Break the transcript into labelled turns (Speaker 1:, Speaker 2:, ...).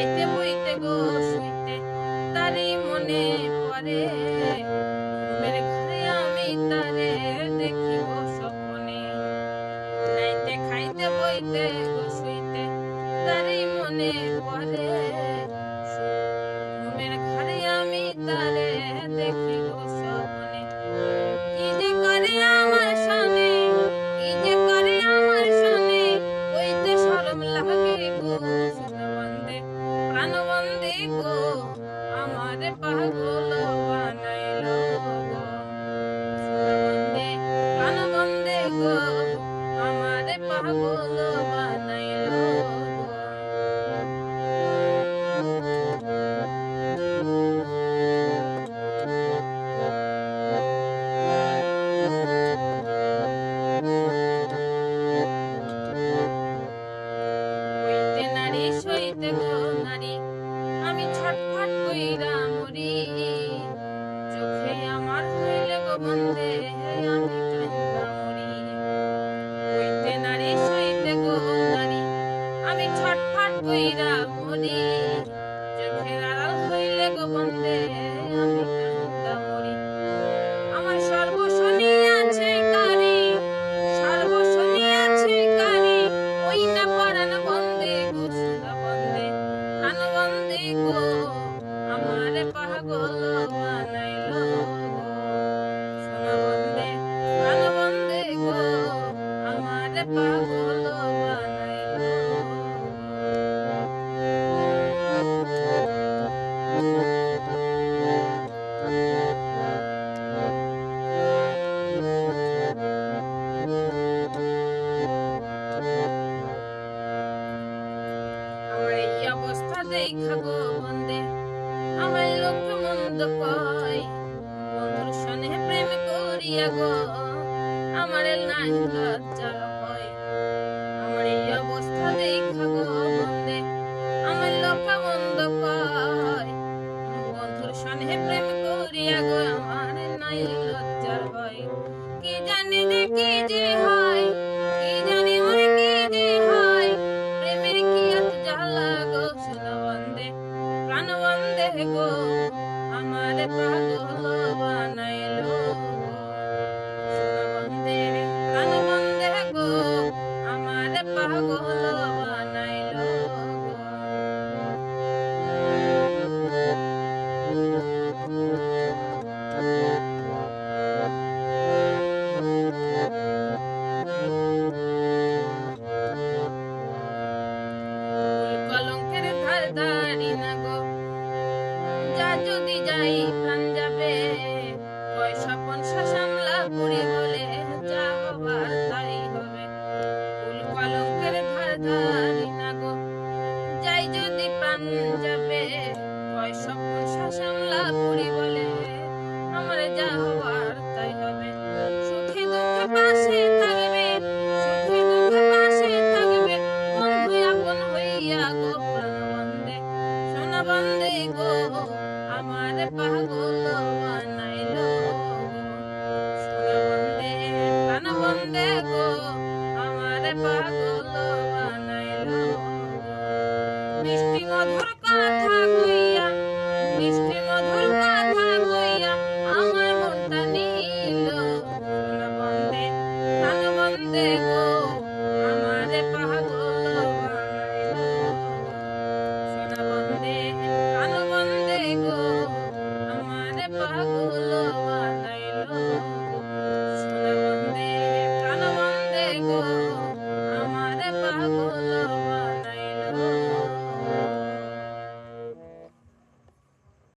Speaker 1: খাইতে বইতে গো শুইতে, তারি মনে পরে মেরে ঘরে আমি তারে দেখিব স্বপ্নে। নাইতে খাইতে বইতে গো শুইতে, তারি মনে পড়ে। মেরে ঘরে Ooh. Monday. এই অবস্থা দেখা গো বন্দে। আমার লোক মন্দ কয়। বন্ধুর সনে প্রেম করিয়া গো। আমার নাই লজ্জা হয় আমার এই অবস্থা দেখা গো বন্দে। আমার লোক মন্দ কয়। বন্ধুর সনে প্রেম করিয়া গো। আমার নাই লজ্জা হয় প্রাণ বন্ধে গো আমার পাগল যদি যাই পাঞ্জাবে যাবে কয় স্বপন শ্মশান লাভ 아, 아, 그 타구야.